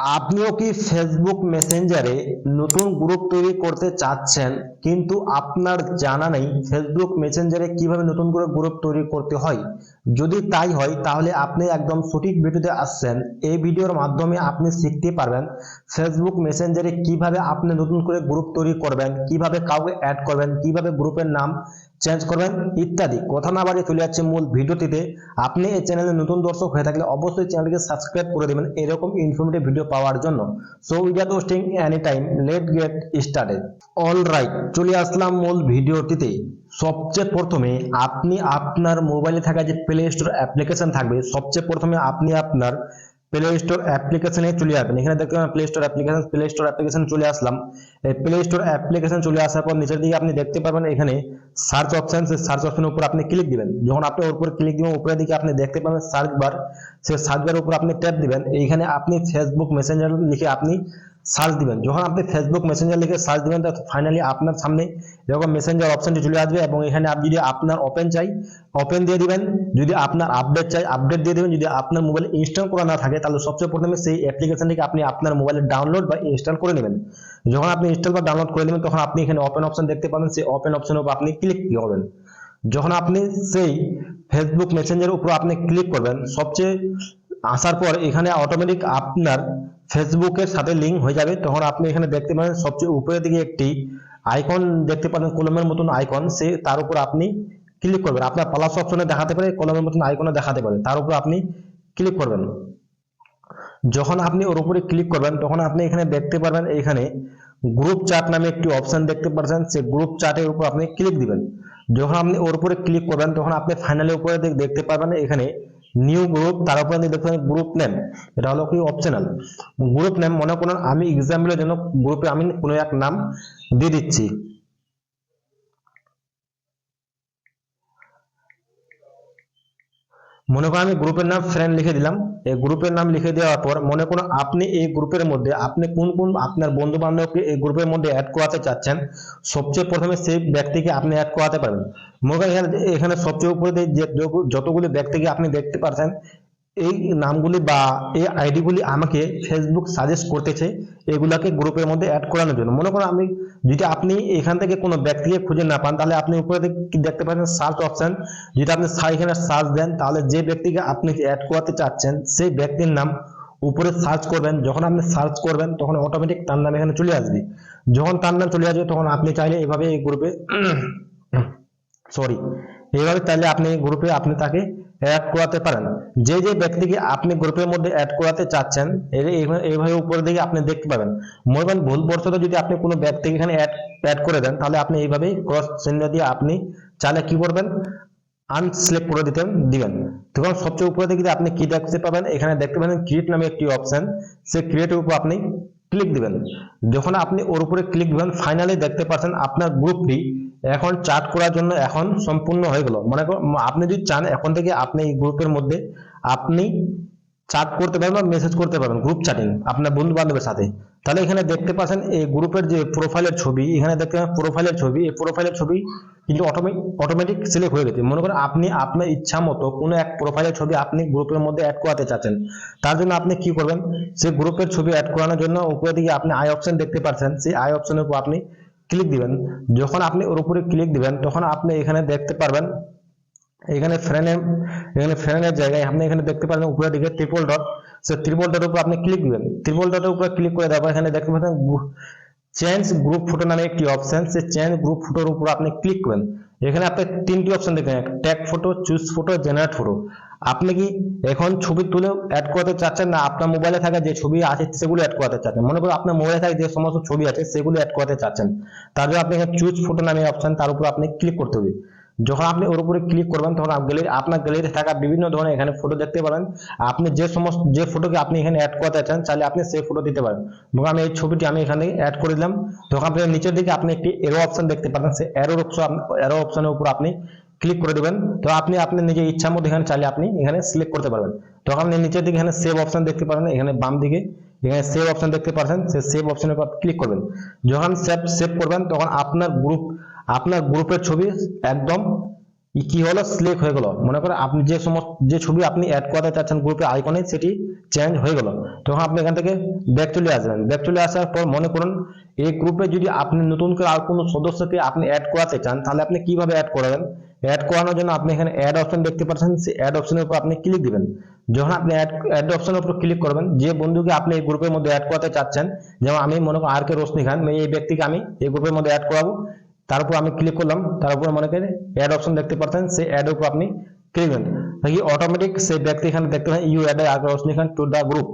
আপনিও কি ফেসবুক মেসেঞ্জারে নতুন গ্রুপ তৈরি করতে চাচ্ছেন? কিন্তু আপনার জানা নেই ফেসবুক মেসেঞ্জারে কীভাবে নতুন করে গ্রুপ তৈরি করতে হয়। যদি তাই হয়, তাহলে আপনি একদম সঠিক ভিডিওতে আসছেন। এই ভিডিওর মাধ্যমে আপনি শিখতে পারবেন ফেসবুক মেসেঞ্জারে কীভাবে আপনি নতুন করে গ্রুপ তৈরি করবেন, কীভাবে কাউকে অ্যাড করবেন, কীভাবে গ্রুপের নাম চেঞ্জ করবেন, ইত্যাদি। কথা না বাড়িয়ে চলে যাচ্ছে মূল ভিডিওটিতে। আপনি এই চ্যানেলে নতুন দর্শক হয়ে থাকলে অবশ্যই চ্যানেলকে সাবস্ক্রাইব করে দেবেন এরকম ইনফরমেটিভ ভিডিও পাওয়ার জন্য। So without wasting any time let get started all right চলে আসলাম মূল ভিডিওটিতে। সবচেয়ে প্রথমে আপনি আপনার মোবাইলে থাকা যে প্লে স্টোর অ্যাপ্লিকেশন থাকবে, সবচেয়ে প্রথমে আপনি আপনার প্লে স্টোর অ্যাপ্লিকেশনে চলে আসবেন। এখানে দেখতে পাবেন play store application play store application চলে আসলাম। এই প্লে স্টোর অ্যাপ্লিকেশন চলে আসার পর নিচের দিকে আপনি দেখতে পারবেন, এখানে সার্চ অপশন সেই সার্চ অপশনের উপর আপনি ক্লিক দিবেন। যখন আপনি ওর উপর ক্লিক দিবেন, উপরের দিকে আপনি দেখতে পাবেন সার্চ বার সেই সার্চ বারের উপর আপনি ট্যাপ দিবেন। এইখানে আপনি ফেসবুক মেসেঞ্জার লিখে আপনি সার্চ দিবেন। যখন আপনি ফেসবুক মেসেঞ্জার লিখে সার্চ দিবেন, তো ফাইনালি আপনার সামনে এরকম মেসেঞ্জার অপশনটি চলে আসবে এবং এখানে আপনি যদি আপনার ওপেন চাই ওপেন দিয়ে দিবেন। যদি আপনার আপডেট চাই আপডেট দিয়ে দিবেন। যদি আপনার মোবাইলে ইনস্টল করা না থাকে, তাহলে সবচেয়ে প্রথমে সেই অ্যাপ্লিকেশনটিকে আপনি আপনার মোবাইলে ডাউনলোড বা ইনস্টল করে নেবেন। যখন আপনি ইনস্টল বা ডাউনলোড করে নেবেন, তখন আপনি এখানে ওপেন অপশন দেখতে পাবেন। সেই ওপেন অপশনের উপর আপনি ক্লিক করবেন? যখন আপনি সেই ফেসবুক মেসেঞ্জারের উপর আপনি ক্লিক করবেন, সবচেয়ে আসার পর এখানে অটোমেটিক আপনার ফেসবুকের সাথে লিঙ্ক হয়ে যাবে। তখন আপনি এখানে দেখতে পাবেন সবচেয়ে উপরের দিকে একটি আইকন দেখতে পাবেন কলমের মতন আইকন সে, তার উপর আপনি ক্লিক করবেন। আপনার প্লাস অপশনে দেখাতে পারে, কলমের মতন আইকনে দেখাতে পারে। তার উপর আপনি ক্লিক করবেন। যখন আপনি ওর উপরে ক্লিক করবেন, তখন আপনি এখানে দেখতে পারবেন, এখানে গ্রুপ চার্ট নামে একটি অপশন দেখতে পাচ্ছেন সেই গ্রুপ চার্টের উপর আপনি ক্লিক দিবেন। যখন আপনি ওর উপরে ক্লিক করবেন, তখন আপনি ফাইনালি উপরে দেখতে পারবেন, এখানে নিউ গ্রুপ তার উপরে পাবেন গ্রুপ নেম এটা হলো কি অপশনাল গ্রুপ নেম মনে করুন, আমি এক্সাম্পলের জন্য গ্রুপে আমি কোনো এক নাম দিয়ে দিচ্ছি। মনে করো আমি গ্রুপের নাম ফ্রেন্ড লিখে দিলাম। এই গ্রুপের নাম লিখে দেওয়ার পর মনে করুন আপনি এই গ্রুপের মধ্যে আপনি কোন কোন আপনার বন্ধু বান্ধবকে এই গ্রুপের মধ্যে অ্যাড করাতে চাচ্ছেন, সবচেয়ে প্রথমে সেই ব্যক্তিকে আপনি অ্যাড করাতে পারবেন মনে করেন এখানে সবচেয়ে উপরে যে- যতগুলি ব্যক্তিকে আপনি দেখতে পাচ্ছেন এই নামগুলি বা এই আইডিগুলি আমাকে ফেসবুক সাজেস্ট করতেছে, এগুলাকে গ্রুপের মধ্যে অ্যাড করানোর জন্য। মনে করো আমি, যদি আপনি এখান থেকে কোনো ব্যক্তিকে খুঁজে না পান, তাহলে আপনি উপরে দেখতে পাচ্ছেন? সার্চ অপশন যদি আপনি এখানে সার্চ দেন, তাহলে যে ব্যক্তিকে আপনি অ্যাড করাতে চাচ্ছেন, সেই ব্যক্তির নাম উপরে সার্চ করবেন। যখন আপনি সার্চ করবেন, তখন অটোমেটিক তার নাম এখানে চলে আসবে। যখন তার নাম চলে আসবে, তখন আপনি চাইলে এভাবে এই গ্রুপে সরি এইভাবে চাইলে আপনি গ্রুপে আপনি তাকে অ্যাড করাতে পারেন। যে যে ব্যক্তিকে আপনি গ্রুপের মধ্যে অ্যাড করাতে চাচ্ছেন এই- এইভাবে এইভাবে উপরের দিকে আপনি দেখতে পাবেন। মনে করেন ভুলবশত যদি আপনি কোনো ব্যক্তিকে এখানে অ্যাড অ্যাড করে দেন, তাহলে আপনি এইভাবেই ক্রস চিহ্ন দিয়ে আপনি চাইলে কি করবেন? আনসিলেক্ট করে দিতে দিবেন। তখন সবচেয়ে উপরে দিকে আপনি কি দেখতে পাবেন, এখানে দেখতে পাবেন ক্রিয়েট নামে একটি অপশন সেই ক্রিয়েটের উপর আপনি ক্লিক দিবেন। যখন আপনি ওর উপরে ক্লিক দিবেন ফাইনালি দেখতে পাচ্ছেন আপনার গ্রুপটি এখন চার্ট করার জন্য এখন সম্পূর্ণ হয়ে গেল। মনে আপনি যদি চান, এখন থেকে আপনি এই গ্রুপের মধ্যে আপনি চাট করতে পারবেন বা মেসেজ করতে পারবেন গ্রুপ চ্যাটিং আপনার বন্ধু বান্ধবের সাথে। তাহলে এখানে দেখতে পাচ্ছেন, এই গ্রুপের যে প্রোফাইলের ছবি, এখানে দেখতে পাবেন প্রোফাইলের ছবি, এই প্রোফাইলের ছবি কিন্তু অটোমেটিক সিলেক্ট হয়ে গেছে। মনে করেন আপনি আপনার ইচ্ছা মতো কোনো এক প্রোফাইলের ছবি আপনি গ্রুপের মধ্যে অ্যাড করাতে চাচ্ছেন। তার জন্য আপনি কি করবেন, সেই গ্রুপের ছবি অ্যাড করানোর জন্য উপরের দিকে আপনি আই অপশন দেখতে পাচ্ছেন। সেই আই অপশনের উপর আপনি ক্লিক দিবেন। যখন আপনি ওর উপরে ক্লিক দিবেন, তখন আপনি এখানে দেখতে পারবেন, এখানে ফ্রেনের এখানে ফ্রেনের জায়গায় আপনি এখানে দেখতে পারবেন, উপরের দিকে ট্রিপল ডট সে ট্রিপল ডটের উপর আপনি ক্লিক দিবেন। ট্রিপল ডটের উপর ক্লিক করে দেওয়ার এখানে দেখতে পাচ্ছেন চেঞ্জ গ্রুপ ফটো নামে একটি অপশন সে চেঞ্জ গ্রুপ ফটোর উপর আপনি ক্লিক করবেন। এখানে আপনি তিনটি অপশন দেখবেন tag photo choose photo generate photo আপনি কি এখন ছবি তুলে অ্যাড করাতে চাচ্ছেন না? আপনার মোবাইলে থাকা যে ছবি আছে সেগুলো অ্যাড করাতে চাচ্ছেন। মনে করুন আপনার মোবাইলে থাকা যে সমস্ত ছবি আছে সেগুলো অ্যাড করাতে চাচ্ছেন। তার জন্য আপনি এখানে চুজ ফটো নামে অপশন তার উপর আপনি ক্লিক করতে হবে। যখন আপনি ওর উপরে ক্লিক করবেন, তখন গ্যালারি আপনার গ্যালারিতে থাকা বিভিন্ন ধরনের এখানে ফটো দেখতে পারেন। আপনি যে সমস্ত, যে ফটোকে আপনি এখানে অ্যাড করতে চান, চাইলে আপনি সেই ফটো দিতে পারেন। এবং আমি এই ছবিটি আমি এখানে অ্যাড করে দিলাম। তখন আপনি নিচের দিকে আপনি একটি এরো অপশন দেখতে পারেন। সেই এরো অপশন এরো অপশনের উপর আপনি ক্লিক করে দেবেন। তো আপনি আপনি নিজের ইচ্ছা মতো এখানে চাইলে আপনি এখানে সিলেক্ট করতে পারবেন। তখন আপনি নিচের দিকে এখানে সেভ অপশন দেখতে পারেন। এখানে বাম দিকে এখানে সেভ অপশন দেখতে পাচ্ছেন সেই সেভ অপশনের উপর ক্লিক করবেন। যখন সেভ সেভ করবেন, তখন আপনার গ্রুপ আপনার গ্রুপের ছবি একদম কি হলো? সিলেক্ট হয়ে গেল। মনে করেন আপনি যে সমস্ত, যে ছবি আপনি অ্যাড করাতে চাচ্ছেন গ্রুপে আইকনে সেটি চেঞ্জ হয়ে গেল। তখন আপনি এখান থেকে ব্যাক চলে আসবেন। ব্যাক চলে আসার পর মনে করুন, এই গ্রুপে যদি আপনি নতুন করে আর কোনো সদস্যকে আপনি অ্যাড করাতে চান, তাহলে আপনি কীভাবে অ্যাড করাবেন? অ্যাড করানোর জন্য আপনি এখানে অ্যাড অপশন দেখতে পাচ্ছেন। সেই অ্যাড অপশনের উপর আপনি ক্লিক দিবেন। যখন আপনি অ্যাড অ্যাড অপশনের উপর ক্লিক করবেন, যে বন্ধুকে আপনি এই গ্রুপের মধ্যে অ্যাড করাতে চাচ্ছেন, যেমন আমি মনে করেন আর কে রোশনি খান এই ব্যক্তিকে আমি এই গ্রুপের মধ্যে অ্যাড করাবো। তার উপর আমি ক্লিক করলাম তারপর মনে করেন অ্যাড অপশন দেখতে পাচ্ছেন সেই অ্যাড উপর আপনি ক্লিক দেবেন নাকি অটোমেটিক সেই ব্যক্তি এখানে দেখতে পাচ্ছেন ইউ অ্যাড আগের অপশন এখানে টু দ্য গ্রুপ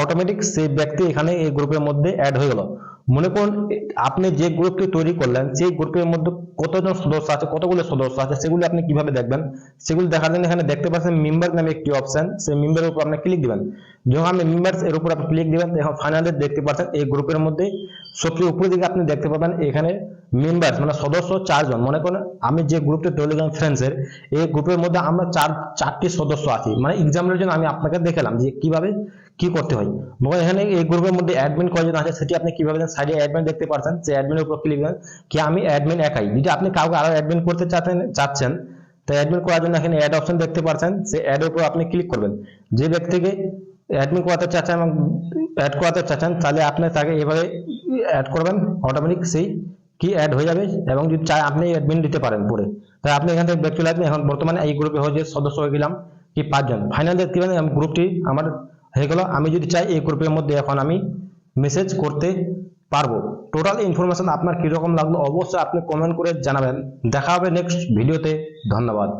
অটোমেটিক সেই ব্যক্তি এখানে এই গ্রুপের মধ্যে অ্যাড হয়ে গেল। মনে করুন, আপনি যে গ্রুপটি তৈরি করলেন, সেই গ্রুপের মধ্যে কতজন সদস্য আছে, কতগুলো সদস্য আছে, সেগুলি আপনি কীভাবে দেখবেন? সেগুলি দেখার জন্য এখানে দেখতে পাচ্ছেন মেম্বার নামে একটি অপশন সেই মেম্বারের উপর আপনি ক্লিক দিবেন। যখন আপনি মেম্বার্স এর উপর আপনি ক্লিক দিবেন এখন ফাইনালি দেখতে পাচ্ছেন এই গ্রুপের মধ্যে সবচেয়ে উপরের দিকে আপনি দেখতে পাবেন এখানে মেম্বার্স মানে সদস্য চারজন। মনে করেন, আমি যে গ্রুপটি টেলিগ্রাম ফ্রেন্ডসের এই গ্রুপের মধ্যে আমরা চার, চারটি সদস্য আছি। মানে এক্সাম্পলের জন্য আমি আপনাকে দেখালাম যে কীভাবে কি করতে হয়? করেন এখানে এই গ্রুপের মধ্যে অ্যাডমিন কয়জন আছে সেটি আপনি কীভাবে সাইডে অ্যাডমিন দেখতে পাচ্ছেন সেই অ্যাডমিনের উপর ক্লিক করেন কি আমি অ্যাডমিন একাই। যদি আপনি কাউকে আরও অ্যাডমিন করতে চাচ্ছেন চাচ্ছেন, তো অ্যাডমিন করার জন্য এখানে অ্যাড অপশন দেখতে পাচ্ছেন সেই অ্যাডের উপর আপনি ক্লিক করবেন। যে ব্যক্তিকে অ্যাডমিন করাতে চাচ্ছেন এবং অ্যাড করাতে চাচ্ছেন, তাহলে আপনি তাকে এভাবে অ্যাড করবেন অটোমেটিক সেই কি অ্যাড হয়ে যাবে এবং যদি চাই আপনি অ্যাডমিন দিতে পারেন পরে। তাই আপনি এখান থেকে ব্যাক চলে এখন বর্তমানে এই গ্রুপে হয়ে সদস্য হয়ে গেলাম কি পাঁচজন। ফাইনাল দেখতে পাবেন গ্রুপটি আমার হয়ে গেল। আমি যদি চাই এই গ্রুপের মধ্যে এখন আমি মেসেজ করতে পারব। টোটাল ইনফরমেশন আপনার কীরকম লাগল অবশ্যই আপনি কমেন্ট করে জানাবেন। দেখা হবে নেক্সট ভিডিওতে ধন্যবাদ।